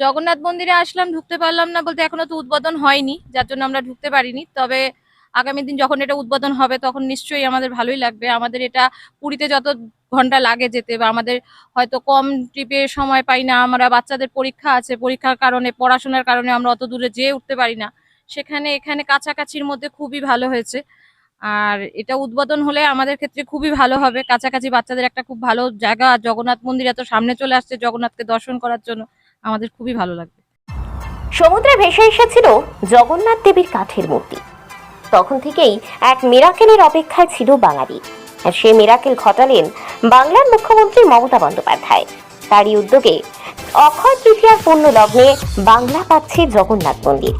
জগন্নাথ মন্দিরে আসলাম, ঢুকতে পারলাম না বলতে এখনও তো উদ্বোধন হয়নি, যার জন্য আমরা ঢুকতে পারিনি। তবে আগামী দিন যখন এটা উদ্বোধন হবে, তখন নিশ্চয়ই আমাদের ভালোই লাগবে। আমাদের এটা পুরীতে যত ঘণ্টা লাগে যেতে বা আমাদের হয়তো কম ট্রিপে সময় পাই না, আমরা বাচ্চাদের পরীক্ষা আছে, পরীক্ষার কারণে, পড়াশোনার কারণে আমরা অত দূরে যেয়ে উঠতে পারি না। সেখানে, এখানে কাছাকাছির মধ্যে খুবই ভালো হয়েছে। আর এটা উদ্বোধন হলে আমাদের ক্ষেত্রে খুবই ভালো হবে। কাছাকাছি বাচ্চাদের একটা খুব ভালো জায়গা, জগন্নাথ মন্দির এত সামনে চলে আসছে জগন্নাথকে দর্শন করার জন্য। আমাদের খুবই ভালো লাগবে। সমুদ্রে ভেসে এসেছিল জগন্নাথ দেবীর কাঠের মূর্তি। তখন থেকেই এক মিরাকেলের অপেক্ষায় ছিল বাঙালি। আর সে মিরাকেল ঘটালেন বাংলার মুখ্যমন্ত্রী মমতা বন্দ্যোপাধ্যায়। তারই উদ্যোগে অক্ষয় তৃতীয়ার পূর্ণ লগ্নে বাংলা পাচ্ছে জগন্নাথ মন্দির।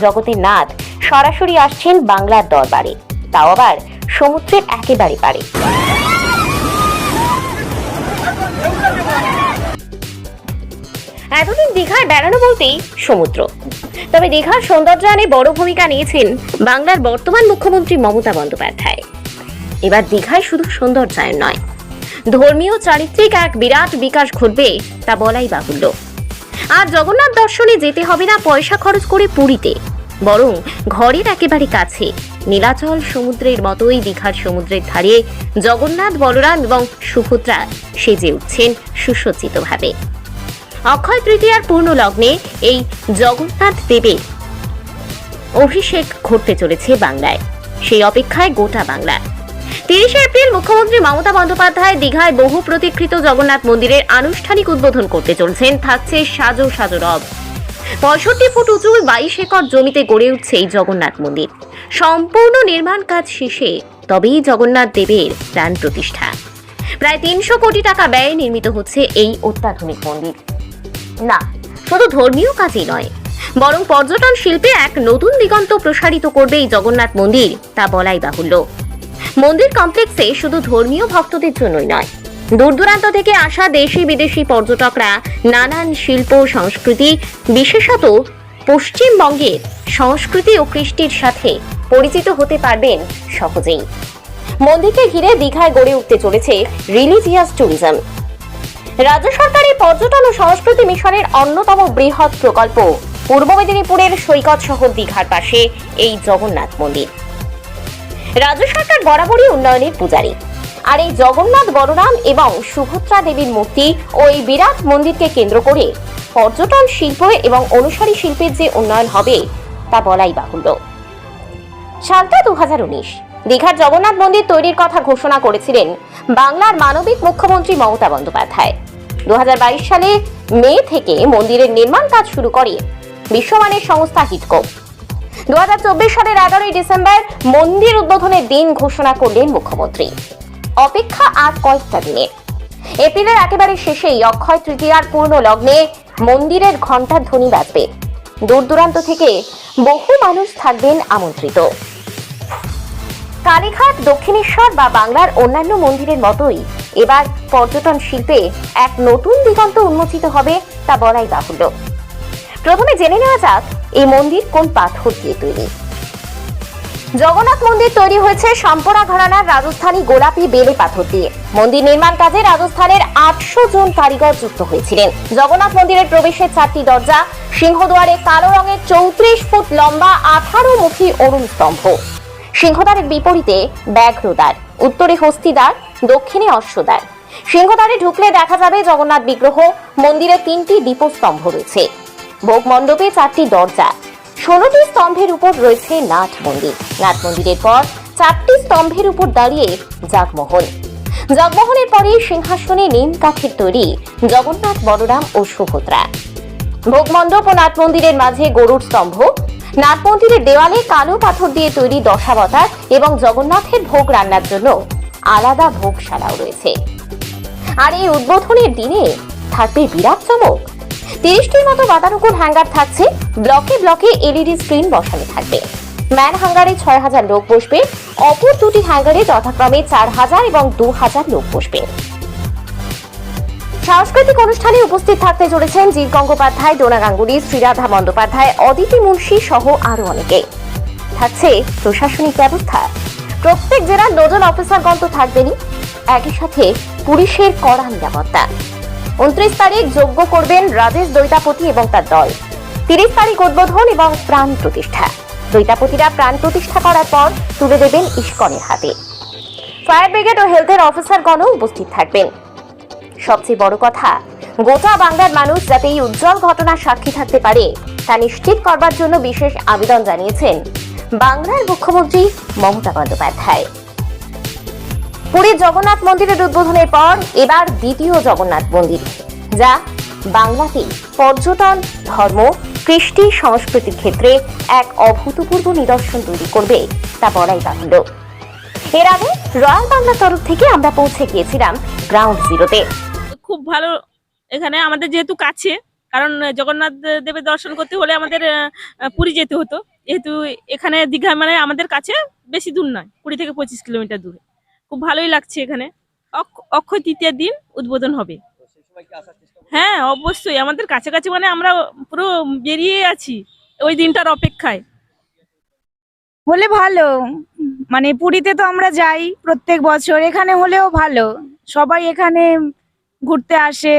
জগতের নাথ সরাসরি আসছেন বাংলার দরবারে। তাও আবার সমুদ্রের একেবারে পারে। এতদিন দীঘার বেড়ানো বলতেই সমুদ্র। তবে দীঘার সৌন্দর্যায়নে বড় ভূমিকা নিয়েছেন বাংলার বর্তমান মুখ্যমন্ত্রী মমতা বন্দ্যোপাধ্যায়। এবার দীঘায় শুধু সৌন্দর্যায়ন নয়, ধর্মীয় চারিত্রিক এক বিরাট বিকাশ ঘটবে তা বলাই বাহুল্য। আর জগন্নাথ দর্শনে যেতে হবে না পয়সা খরচ করে পুরীতে, বরং ঘরের একেবারে কাছে, নীলাচল সমুদ্রের মতোই দীঘার সমুদ্রের ধারে জগন্নাথ, বলরাম এবং সুভদ্রা সেজে উঠছেন সুসজ্জিতভাবে। অক্ষয় তৃতীয়ার পূর্ণ লগ্নে এই জগন্নাথ দেবের অভিষেক ঘটতে চলেছে বাংলায়। সেই অপেক্ষায় গোটা বাংলা। তিরিশে এপ্রিল মুখ্যমন্ত্রী মমতা বন্দ্যোপাধ্যায় দীঘায় বহু প্রতীক্ষিত জগন্নাথ মন্দিরের আনুষ্ঠানিক উদ্বোধন করতে চলছেন, থাকছে সাজো সাজো রব। পঁয়ষট্টি ফুট উঁচু, বাইশ একর জমিতে গড়ে উঠছে এই জগন্নাথ মন্দির। সম্পূর্ণ নির্মাণ কাজ শেষে তবেই জগন্নাথ দেবের প্রাণ প্রতিষ্ঠা। প্রায় তিনশো কোটি টাকা ব্যয়ে নির্মিত হচ্ছে এই অত্যাধুনিক মন্দির। না, শুধু ধর্মীয় কাজই নয়, বরং পর্যটন শিল্পে এক নতুন দিগন্ত প্রসারিত করবে এই জগন্নাথ মন্দির, তা বলাই বাহুল্য। মন্দির কমপ্লেক্সে শুধু ধর্মীয় ভক্তদের জন্যই নয় দূর দূরান্ত থেকে আসা দেশি বিদেশি পর্যটকরা নানান শিল্প, সংস্কৃতি, বিশেষত পশ্চিমবঙ্গের সংস্কৃতি ও কৃষ্টির সাথে পরিচিত হতে পারবেন সহজেই। মন্দিরকে ঘিরে দীঘায় গড়ে উঠতে চলেছে রিলিজিয়াস ট্যুরিজম। রাজ্য সরকারের পর্যটন ও সংস্কৃতি মিশনের অন্যতম বৃহৎ প্রকল্প। পূর্ব মেদিনীপুরের সৈকত শহর দীঘার পাশে এই জগন্নাথ মন্দির। রাজ্য সরকার বরাবরই উন্নয়নের পূজারী। আর এই জগন্নাথ বলরাম এবং সুভদ্রা দেবীর মূর্তি ও এই বিরাট মন্দিরকে কেন্দ্র করে পর্যটন শিল্প এবং অনুসারী শিল্পের যে উন্নয়ন হবে, তা বলাই বাহুল্য। সালটা দু হাজার উনিশ। দীঘার জগন্নাথ মন্দির তৈরির কথা ঘোষণা করেছিলেন বাংলার মানবিক মুখ্যমন্ত্রী মমতা বন্দ্যোপাধ্যায়। দুহাজার বাইশ সালে মে থেকে মন্দিরের নির্মাণ কাজ শুরু করে বিশ্বমানের সংস্থা হিটকো। দুহাজার চব্বিশ সালের এগারোই ডিসেম্বর মন্দির উদ্বোধনের দিন ঘোষণা করলেন মুখ্যমন্ত্রী। অপেক্ষা আর কয়েকটা দিনের। এপ্রিলের একেবারে শেষেই অক্ষয় তৃতীয়ার পূর্ণ লগ্নে মন্দিরের ঘণ্টার ধ্বনি বাজবে। দূর দূরান্ত থেকে বহু মানুষ থাকবেন আমন্ত্রিত। কালীঘাট, দক্ষিণেশ্বর বা বাংলার অন্যান্য মন্দিরের মতোই এবার পর্যটন শিল্পে এক নতুন দিগন্ত উন্মোচিত হবে তা বলাই বাহুল্য। প্রথমে জেনে নেওয়া যাক এই মন্দির কোন পাথর দিয়ে তৈরি। জগন্নাথ মন্দির তৈরি হয়েছে সম্পরা ঘরানার রাজস্থানী গোলাপি বেলে পাথর দিয়ে। মন্দির নির্মাণ কাজে রাজস্থানের আটশো জন কারিগর যুক্ত হয়েছিলেন। জগন্নাথ মন্দিরের প্রবেশের চারটি দরজা, সিংহদুয়ারে কালো রঙের চৌত্রিশ ফুট লম্বা আঠারো মুখী অরুণ স্তম্ভ। সিংহদ্বারের বিপরীতে ব্যাঘ্রদ্বার, উত্তরে হস্তিদ্বার, দক্ষিণে অশ্বদ্বার। সিংহদ্বারে ঢুকলে দেখা যাবে জগন্নাথ বিগ্রহ, মন্দিরে তিনটি দীপস্তম্ভ রয়েছে। ভোগ মণ্ডপে চারটি দরজা, ষোলোটি স্তম্ভের উপর রয়েছে নাট মন্দির। নাট মন্দিরের পর চারটি স্তম্ভের উপর দাঁড়িয়ে জাগমোহন জগমোহনের পরে সিংহাসনে নিম কাঠের তৈরি জগন্নাথ বলরাম ও সুভদ্রা। ভোগমণ্ডপ ও নাট মন্দিরের মাঝে গরুর স্তম্ভ নাট মন্দিরের দেওয়ালে কালো পাথর দিয়ে তৈরি দশাবতার এবং জগন্নাথের ভোগ রান্নার জন্য আলাদা ভোগশালাও রয়েছে। আর এই উদ্বোধনের দিনে থাকবে বিরাট চমক। তিরিশটির মতো বাতানুকুল হ্যাঙ্গার থাকছে, ব্লকে ব্লকে এলইডি স্ক্রিন বসানো থাকবে। ম্যান হ্যাঙ্গারে ছয় হাজার লোক বসবে, অপর দুটি হ্যাঙ্গারে যথাক্রমে চার হাজার এবং দু হাজার লোক বসবে। সাংস্কৃতিক অনুষ্ঠানে উপস্থিত থাকতে চলেছেন জীব গঙ্গোপাধ্যায়, ডোনা গাঙ্গুলি, শ্রীরাধা বন্দ্যোপাধ্যায়, অদিতি মুন্সি সহ আরও অনেকে। থাকছে প্রশাসনিক ব্যবস্থা। প্রত্যেক জেলার নোডাল অফিসারগণ তো থাকবেনই। একই সাথে পুলিশের কড়া নিরাপত্তা। উনত্রিশ তারিখ যোগ্য করবেন রাজেশ দৈতাপতি এবং তার দল। তিরিশ তারিখ উদ্বোধন এবং প্রাণ প্রতিষ্ঠা। দৈতাপতিরা প্রাণ প্রতিষ্ঠা করার পর তুলে দেবেন ইস্কনের হাতে। ফায়ার ব্রিগেড ও হেলথের অফিসারগণও উপস্থিত থাকবেন। সবচেয়ে বড় কথা। গোটা বাংলার মানুষ যাতে এই উজ্জ্বল ঘটনার সাক্ষী থাকতে পারে, তা নিশ্চিত করবার জন্য বিশেষ আবেদন জানিয়েছেন বাংলার মুখ্যমন্ত্রী মমতা বন্দ্যোপাধ্যায়। পুরীর জগন্নাথ মন্দিরের উদ্বোধনের পর এবার দ্বিতীয় জগন্নাথ মন্দির, যা বাংলাতে পর্যটন, ধর্ম, কৃষ্টি, সংস্কৃতির ক্ষেত্রে এক অভূতপূর্ব নিদর্শন তৈরি করবে, তা বলাই বাহুল্য। এর আগে রয়্যাল বাংলার তরফ থেকে আমরা পৌঁছে গিয়েছিলাম গ্রাউন্ড জিরোতে। খুব ভালো এখানে আমাদের যেহেতু কাছে, কারণ জগন্নাথ দেবের দর্শন করতে হলে আমাদের পুরী যেতে হতো। যেহেতু এখানে দীঘা মানে আমাদের কাছে বেশি দূর নয়, কুড়ি থেকে পঁচিশ কিলোমিটার দূরে। খুব ভালোই লাগছে এখানে। অক্ষ- অক্ষয় তৃতীয়ার দিন উদ্বোধন হবে। হ্যাঁ অবশ্যই আমাদের কাছাকাছি মানে আমরা পুরো বেরিয়ে আছি ওই দিনটার অপেক্ষায়। হলে ভালো। মানে পুরীতে তো আমরা যাই প্রত্যেক বছর, এখানে হলেও ভালো। সবাই এখানে ঘুরতে আসে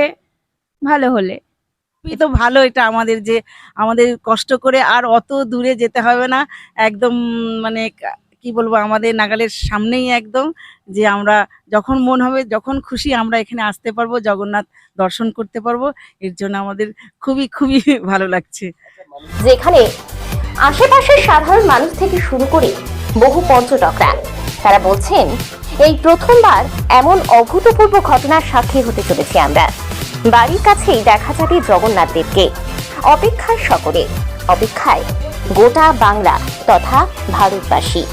ভালো হলে। খুবই তো ভালো এটা আমাদের যে আমাদের কষ্ট করে আর অত দূরে যেতে হবে না। একদম মানে কি বলব আমাদের নাগালের সামনেই একদম যে আমরা যখন মন হবে যখন খুশি আমরা এখানে আসতে পারব জগন্নাথ দর্শন করতে পারব। এর জন্য আমাদের খুবই খুবই ভালো লাগছে। যেখানে আশেপাশের সাধারণ মানুষ থেকে শুরু করে বহু পর্যটকরা তারা বলছেন এই প্রথমবার এমন অভূতপূর্ব ঘটনার সাক্ষী হতে চলেছি আমরা। বাড়ির কাছেই দেখা যাবে জগন্নাথ দেবকে। অপেক্ষায় সকলে, অপেক্ষায় গোটা বাংলা তথা ভারতবাসী।